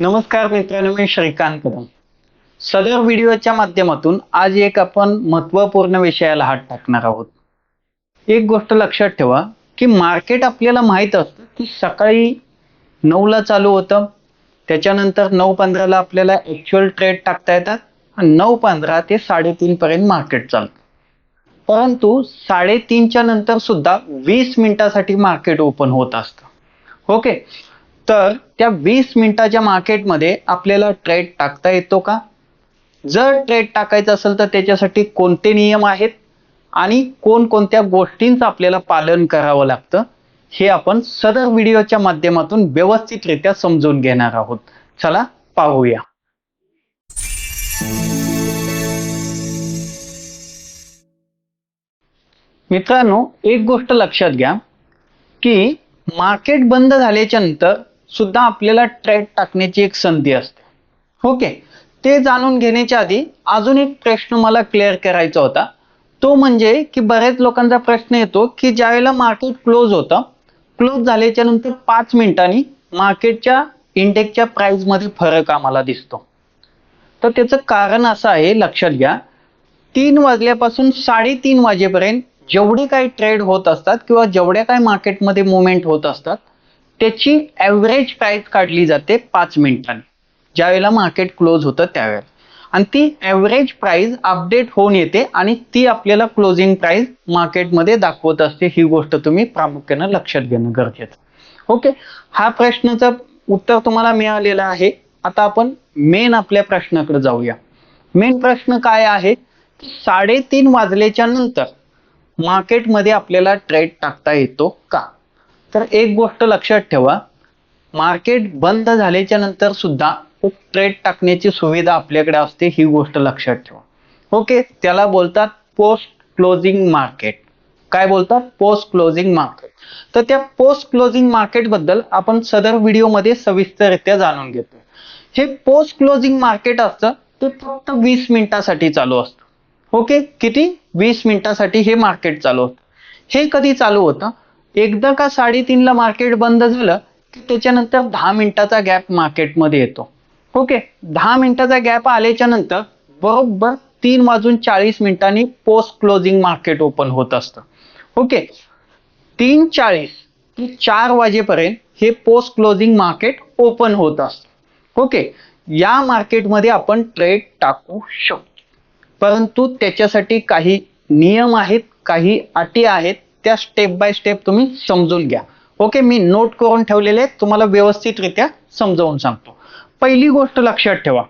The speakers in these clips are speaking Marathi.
नमस्कार मित्रांनो मी श्रीकांत कदम. सदर व्हिडिओच्या माध्यमातून आज एक आपण महत्त्वपूर्ण विषयाला हात टाकणार आहोत. एक गोष्ट लक्षात ठेवा की मार्केट आपल्याला माहीत असतं की सकाळी नऊला चालू होतं. त्याच्यानंतर नऊ पंधराला आपल्याला ॲक्च्युअल ट्रेड टाकता येतात आणि नऊ पंधरा ते साडेतीन पर्यंत मार्केट चालतं. परंतु साडेतीनच्या नंतर सुद्धा वीस मिनिटासाठी मार्केट ओपन होत असतं. ओके? तर त्या वीस मिनिटाच्या मार्केटमध्ये आपल्याला ट्रेड टाकता येतो का? जर ट्रेड टाकायचं असेल तर त्याच्यासाठी कोणते नियम आहेत? आणि कोणकोणत्या गोष्टींचं आपल्याला पालन करावं लागतं? हे आपण सदर व्हिडिओच्या माध्यमातून व्यवस्थितरित्या समजून घेणार आहोत. चला पाहूया. मित्रांनो एक गोष्ट लक्षात घ्या की मार्केट बंद झाल्याच्यानंतर सुद्धा आपल्याला ट्रेड टाकण्याची एक संधी असते. ओके. ते जाणून घेण्याच्या आधी अजून एक प्रश्न मला क्लिअर करायचा होता. तो म्हणजे की बऱ्याच लोकांचा प्रश्न येतो की ज्यावेळेला मार्केट क्लोज होतं क्लोज झाल्याच्यानंतर पाच मिनिटांनी मार्केटच्या इंडेक्सच्या प्राइसमध्ये फरक आम्हाला दिसतो. तर त्याचं कारण असं आहे लक्षात घ्या. तीन वाजल्यापासून साडेतीन वाजेपर्यंत जेवढे काही ट्रेड होत असतात किंवा जेवढ्या काही मार्केटमध्ये मुवमेंट होत असतात त्याची ॲव्हरेज प्राईस काढली जाते पाच मिनिटांनी. ज्यावेळेला मार्केट क्लोज होतं त्यावेळेला. आणि ती ॲव्हरेज प्राईज अपडेट होऊन येते आणि ती आपल्याला क्लोजिंग प्राईज मार्केटमध्ये दाखवत असते. ही गोष्ट तुम्ही प्रामुख्यानं लक्षात घेणं गरजेचं. ओके हा प्रश्नाचं उत्तर तुम्हाला मिळालेलं आहे. आता आपण मेन आपल्या प्रश्नाकडे जाऊया. मेन प्रश्न काय आहे? साडेतीन वाजल्याच्या नंतर मार्केटमध्ये आपल्याला ट्रेड टाकता येतो का? तर एक गोष्ट लक्षात ठेवा. मार्केट बंद झाल्याच्यानंतर सुद्धा ट्रेड टाकण्याची सुविधा आपल्याकडे असते ही गोष्ट लक्षात ठेवा. ओके त्याला बोलतात पोस्ट क्लोजिंग मार्केट काय बोलतात? पोस्ट क्लोजिंग मार्केट तर त्या पोस्ट क्लोजिंग मार्केटबद्दल आपण सदर व्हिडिओमध्ये सविस्तररित्या जाणून घेतो हे पोस्ट क्लोजिंग मार्केट असतं ते फक्त वीस मिनिटासाठी चालू असतं. ओके किती? वीस मिनिटासाठी हे मार्केट चालू होतं. हे कधी चालू होतं? एकदा का साडेतीनला मार्केट बंद झालं की त्याच्यानंतर दहा मिनिटाचा गॅप मार्केटमध्ये येतो. ओके दहा मिनिटाचा गॅप आल्याच्यानंतर बरोबर तीन वाजून चाळीस मिनिटांनी पोस्ट क्लोजिंग मार्केट ओपन होत असतं. ओके तीन चाळीस ते चार वाजेपर्यंत हे पोस्ट क्लोजिंग मार्केट ओपन होत असतं. ओके या मार्केटमध्ये आपण ट्रेड टाकू शकतो. परंतु त्याच्यासाठी काही नियम आहेत काही अटी आहेत त्या स्टेप बाय स्टेप तुम्ही समजून घ्या. ओके मी नोट करून ठेवलेले आहेत. तुम्हाला व्यवस्थितरित्या समजावून सांगतो. पहिली गोष्ट लक्षात ठेवा.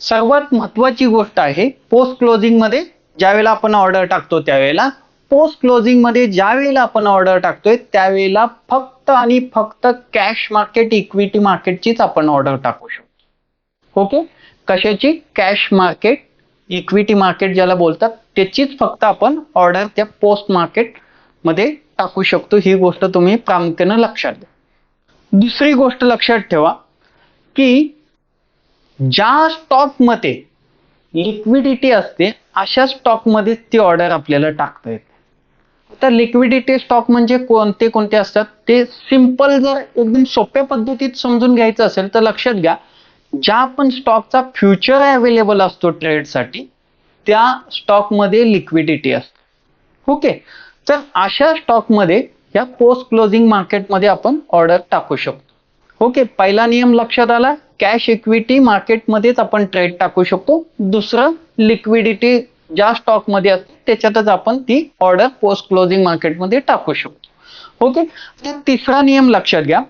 सर्वात महत्वाची गोष्ट आहे पोस्ट क्लोजिंगमध्ये ज्यावेळेला आपण ऑर्डर टाकतो त्यावेळेला पोस्ट क्लोजिंगमध्ये ज्यावेळेला आपण ऑर्डर टाकतोय त्यावेळेला फक्त आणि फक्त कॅश मार्केट इक्विटी मार्केटचीच आपण ऑर्डर टाकू शकतो. ओके कशाची? कॅश मार्केट इक्विटी मार्केट ज्याला बोलतात. त्याचीच फक्त आपण ऑर्डर त्या पोस्ट मार्केटमध्ये टाकू शकतो. ही गोष्ट तुम्ही प्रामुख्यानं लक्षात घ्या. दुसरी गोष्ट लक्षात ठेवा की ज्या स्टॉकमध्ये लिक्विडिटी असते अशा स्टॉकमध्ये ती ऑर्डर आपल्याला टाकता येते. आता लिक्विडिटी स्टॉक म्हणजे कोणते कोणते असतात? ते सिंपल जर एकदम सोप्या पद्धतीत समजून घ्यायचं असेल तर लक्षात घ्या ज्या पण स्टॉकचा फ्युचर अवेलेबल असतो ट्रेडसाठी त्या स्टॉकमध्ये लिक्विडिटी असते. ओके तर अशा स्टॉकमध्ये या पोस्ट क्लोजिंग मार्केटमध्ये आपण ऑर्डर टाकू शकतो. ओके पहिला नियम लक्षात आला कॅश इक्विटी मार्केटमध्येच आपण ट्रेड टाकू शकतो. दुसरं लिक्विडिटी ज्या स्टॉकमध्ये असते त्याच्यातच आपण ती ऑर्डर पोस्ट क्लोजिंग मार्केटमध्ये टाकू शकतो. ओके तर तिसरा नियम लक्षात घ्या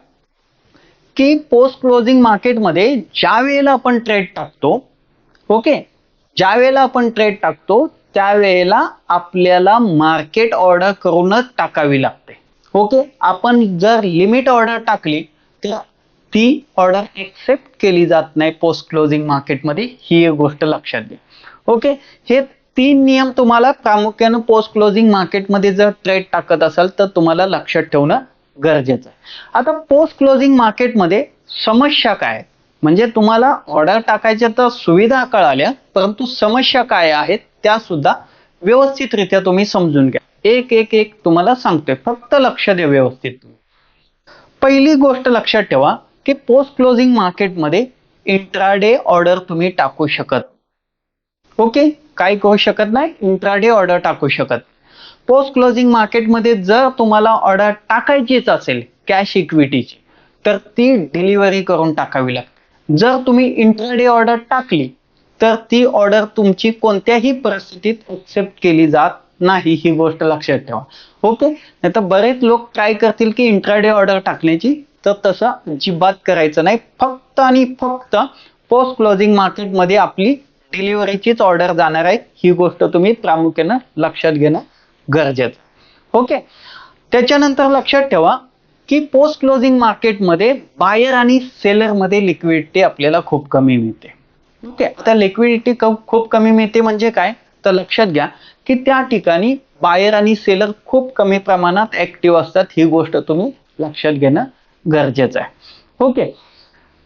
की पोस्ट क्लोजिंग मार्केटमध्ये ज्या वेळेला आपण ट्रेड टाकतो ओके ज्या वेळेला आपण ट्रेड टाकतो त्यावेळेला आपल्याला मार्केट ऑर्डर करूनच टाकावी लागते. ओके आपण जर लिमिट ऑर्डर टाकली तर ती ऑर्डर एक्सेप्ट केली जात नाही पोस्ट क्लोजिंग मार्केटमध्ये ही एक गोष्ट लक्षात घ्या. ओके हे तीन नियम तुम्हाला प्रामुख्यानं पोस्ट क्लोजिंग मार्केटमध्ये जर ट्रेड टाकत असाल तर तुम्हाला लक्षात ठेवणं गरजेचं आहे. आता पोस्ट क्लोजिंग मार्केटमध्ये समस्या काय? आहेत? म्हणजे तुम्हाला ऑर्डर टाकायच्या तर सुविधा कळाल्या परंतु समस्या काय आहेत त्या सुद्धा व्यवस्थितरित्या तुम्ही समजून घ्या. एक एक एक तुम्हाला सांगतोय फक्त लक्ष द्या व्यवस्थित. पहिली गोष्ट लक्षात ठेवा की पोस्ट क्लोजिंग मार्केटमध्ये इंट्राडे ऑर्डर तुम्ही टाकू शकत. ओके काय करू शकत नाही इंट्राडे ऑर्डर टाकू शकत. पोस्ट क्लोजिंग मार्केटमध्ये जर तुम्हाला ऑर्डर टाकायचीच असेल कॅश इक्विटीची तर ती डिलिव्हरी करून टाकावी लागते. जर तुम्ही इंट्राडे ऑर्डर टाकली तर ती ऑर्डर तुमची कोणत्याही परिस्थितीत एक्सेप्ट केली जात नाही ही गोष्ट लक्षात ठेवा. ओके नाही तर बरेच लोक ट्राय करतील की इंट्राडे ऑर्डर टाकण्याची तर तसं अजिबात करायचं नाही. फक्त आणि फक्त पोस्ट क्लोजिंग मार्केटमध्ये आपली डिलिव्हरीचीच ऑर्डर जाणार आहे. ही गोष्ट तुम्ही प्रामुख्यानं लक्षात घेणं गरजेचं ओके त्याच्यानंतर लक्षात ठेवा की पोस्ट क्लोजिंग मार्केटमध्ये बायर आणि सेलरमध्ये लिक्विडिटी आपल्याला खूप कमी मिळते. ओके आता लिक्विडिटी खूप कमी मिळते म्हणजे काय? तर लक्षात घ्या की त्या ठिकाणी बायर आणि सेलर खूप कमी प्रमाणात ऍक्टिव्ह असतात ही गोष्ट तुम्ही लक्षात घेणं गरजेचं आहे. ओके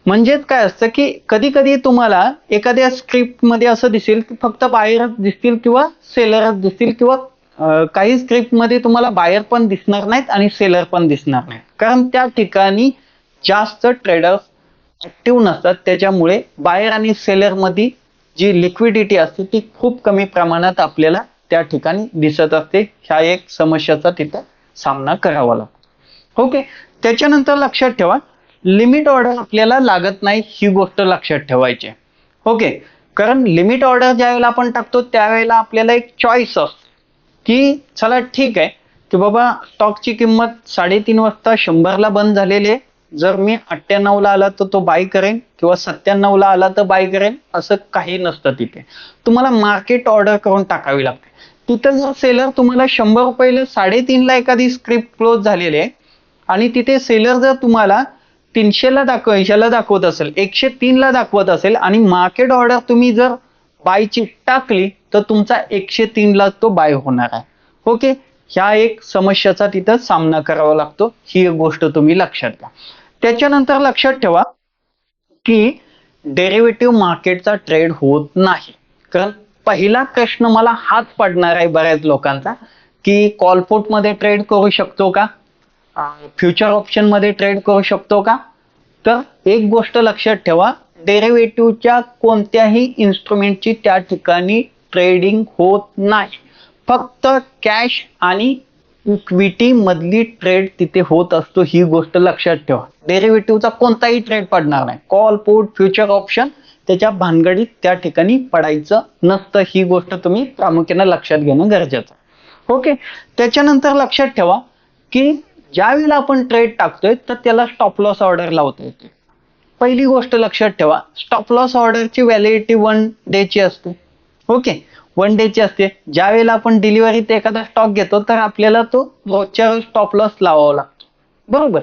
म्हणजेच काय असतं की कधी कधी तुम्हाला एखाद्या स्क्रिप्टमध्ये असं दिसेल की फक्त बायरच दिसतील किंवा सेलरच दिसतील किंवा काही स्क्रिप्टमध्ये तुम्हाला बायर पण दिसणार नाहीत आणि सेलर पण दिसणार नाहीत. कारण त्या ठिकाणी जास्त ट्रेडर्स ऍक्टिव्ह नसतात. त्याच्यामुळे बायर आणि सेलरमध्ये जी लिक्विडिटी असते ती खूप कमी प्रमाणात आपल्याला त्या ठिकाणी दिसत असते. ह्या एक समस्याचा तिथं सामना करावा लागतो. ओके त्याच्यानंतर लक्षात ठेवा लिमिट ऑर्डर आपल्याला लागत नाही ही गोष्ट लक्षात ठेवायची आहे. ओके कारण लिमिट ऑर्डर ज्या वेळेला आपण टाकतो त्यावेळेला आपल्याला एक चॉईस असते की चला ठीक आहे की बाबा स्टॉकची किंमत साडेतीन वाजता शंभरला बंद झालेली आहे. जर मी अठ्ठ्याण्णवला आला तर तो बाय करेन किंवा सत्त्याण्णवला आला तर बाय करेन असं काही नसतं तिथे. तुम्हाला मार्केट ऑर्डर करून टाकावी लागते. तिथं जर सेलर तुम्हाला शंभर रुपयाला साडेतीनला एखादी स्क्रिप्ट क्लोज झालेली आहे आणि तिथे सेलर जर तुम्हाला तीनशेला दाखव ऐंशीला दाखवत असेल एकशे तीनला दाखवत असेल आणि मार्केट ऑर्डर तुम्ही जर बायची टाकली तर तुमचा एकशे तीनला तो बाय होणार आहे. ओके? ह्या एक समस्याचा तिथं सामना करावा लागतो. ही एक गोष्ट तुम्ही लक्षात घ्या. त्याच्यानंतर लक्षात ठेवा की डेरिव्हेटिव्ह मार्केटचा ट्रेड होत नाही. कारण पहिला प्रश्न मला हाच पडणार आहे बऱ्याच लोकांचा की कॉलपोर्टमध्ये ट्रेड करू शकतो का? फ्युचर ऑप्शनमध्ये ट्रेड करू शकतो का? तर एक गोष्ट लक्षात ठेवा डेरिव्हेटिव्हच्या कोणत्याही इन्स्ट्रुमेंटची त्या ठिकाणी ट्रेडिंग होत नाही. फक्त कॅश आणि इक्विटी मधली ट्रेड तिथे होत असतो ही गोष्ट लक्षात ठेवा. डेरिव्हेटिव्हचा कोणताही ट्रेड पडणार नाही. कॉल पुट फ्युचर ऑप्शन त्याच्या भानगडीत त्या ठिकाणी पडायचं नसतं. ही गोष्ट तुम्ही प्रामुख्याने लक्षात घेणं गरजेचं ओके त्याच्यानंतर लक्षात ठेवा की ज्या वेळेला आपण ट्रेड टाकतोय तर त्याला स्टॉप लॉस ऑर्डर लावता येते. पहिली गोष्ट लक्षात ठेवा स्टॉप लॉस ऑर्डरची व्हॅलिडिटी वन डेची असते. ओके वन डेची असते. ज्या वेळेला आपण डिलिव्हरीत एखादा स्टॉक घेतो तर आपल्याला तो रोजच्या रोज स्टॉप लॉस लावावा लागतो. बरोबर?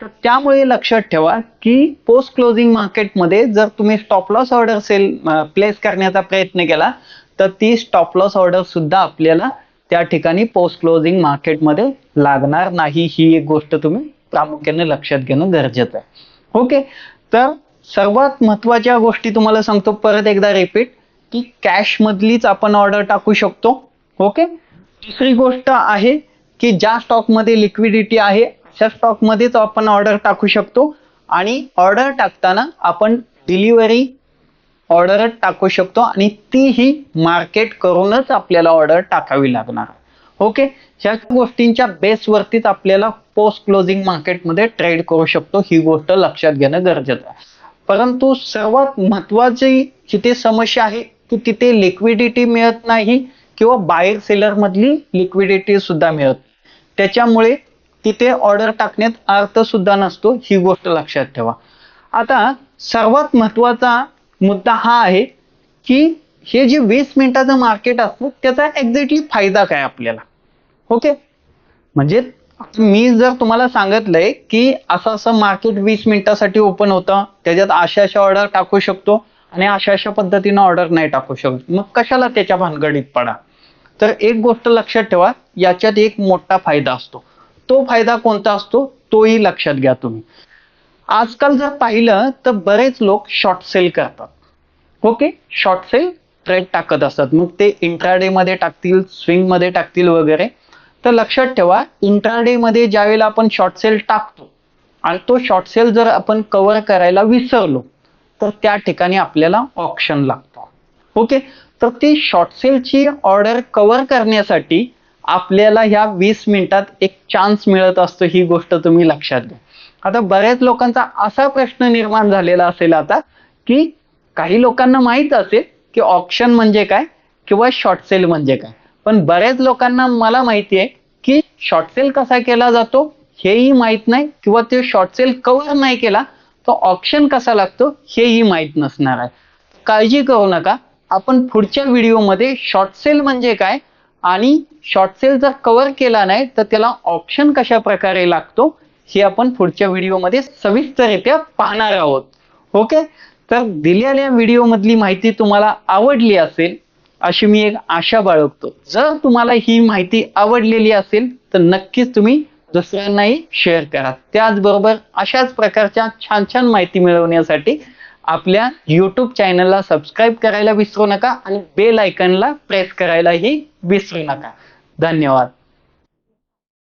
तर त्यामुळे लक्षात ठेवा की पोस्ट क्लोजिंग मार्केटमध्ये जर तुम्ही stop loss order sell place करण्याचा प्रयत्न केला तर ती स्टॉप लॉस ऑर्डर सुद्धा आपल्याला त्या ठिकाणी पोस्ट क्लोजिंग मार्केटमध्ये लागणार नाही. ही एक गोष्ट तुम्ही प्रामुख्याने लक्षात घेणं गरजेचं आहे. ओके तर सर्वात महत्त्वाच्या गोष्टी तुम्हाला सांगतो. परत एकदा रिपीट की कॅश मधलीच आपण ऑर्डर टाकू शकतो. ओके दुसरी गोष्ट आहे की ज्या स्टॉकमध्ये लिक्विडिटी आहे अशा स्टॉकमध्येच आपण ऑर्डर टाकू शकतो. आणि ऑर्डर टाकताना आपण डिलिव्हरी ऑर्डर टाकू शकतो आणि तीही मार्केट करूनच आपल्याला ऑर्डर टाकावी लागणार. ओके ह्या गोष्टींच्या बेसवरतीच आपल्याला पोस्ट क्लोजिंग मार्केटमध्ये ट्रेड करू शकतो. ही गोष्ट लक्षात घेणं गरजेचं आहे. परंतु सर्वात महत्वाची जिथे समस्या आहे की तिथे लिक्विडिटी मिळत नाही किंवा बायर सेलर मधली लिक्विडिटी सुद्धा मिळत त्याच्यामुळे तिथे ऑर्डर टाकण्यात अर्थ सुद्धा नसतो ही गोष्ट लक्षात ठेवा. आता सर्वात महत्त्वाचा मुद्दा हा आहे की हे जे वीस मिनिटाचं मार्केट असतं त्याचा एक्झॅक्टली फायदा काय आपल्याला? ओके म्हणजे मी जर तुम्हाला सांगितलंय की असं असं मार्केट वीस मिनिटासाठी ओपन होतं त्याच्यात अशा अशा ऑर्डर टाकू शकतो आणि अशा अशा पद्धतीनं ऑर्डर नाही टाकू शकत. मग कशाला त्याच्या भानगडीत पडा? तर एक गोष्ट लक्षात ठेवा याच्यात एक मोठा फायदा असतो. तो फायदा कोणता असतो? तोही लक्षात घ्या तुम्ही. आजकाल जर पाहिलं तर बरेच लोक शॉर्ट सेल करतात. ओके शॉर्ट सेल ट्रेड टाकत असतात. मग ते इंट्राडे मध्ये टाकतील स्विंगमध्ये टाकतील वगैरे. तर लक्षात ठेवा इंट्राडे मध्ये ज्या वेळेला आपण शॉर्ट सेल टाकतो आणि तो शॉर्ट सेल जर आपण कव्हर करायला विसरलो तर त्या ठिकाणी आपल्याला ऑप्शन लागतो ओके तर ती शॉर्ट सेलची ऑर्डर कव्हर करण्यासाठी आपल्याला ह्या वीस मिनिटात एक चान्स मिळत असतो ही गोष्ट तुम्ही लक्षात घ्या. आता बऱ्याच लोकांचा असा प्रश्न निर्माण झालेला असेल आता की काही लोकांना माहीत असेल की ऑप्शन म्हणजे काय किंवा शॉर्ट सेल म्हणजे काय. पण बऱ्याच लोकांना मला माहिती आहे की शॉर्ट सेल कसा केला जातो हेही माहीत नाही किंवा ते शॉर्ट सेल कव्हर नाही केला तो ऑप्शन कसा लागतो हेही माहीत नसणार आहे. काळजी करू नका. आपण पुढच्या व्हिडिओमध्ये शॉर्ट सेल म्हणजे काय आणि शॉर्ट सेल जर कव्हर केला नाही तर त्याला ऑप्शन कशा प्रकारे लागतो हे आपण पुढच्या व्हिडिओमध्ये सविस्तररित्या पाहणार आहोत. ओके तर दिलेल्या व्हिडिओमधली माहिती तुम्हाला आवडली असेल अशी मी एक आशा बाळगतो. जर तुम्हाला ही माहिती आवडलेली असेल तर नक्कीच तुम्ही दुसऱ्यांनाही शेअर करा. त्याचबरोबर अशाच प्रकारच्या छान छान माहिती मिळवण्यासाठी आपल्या यूट्यूब चॅनलला सबस्क्राईब करायला विसरू नका आणि बेल आयकनला प्रेस करायलाही विसरू नका. धन्यवाद.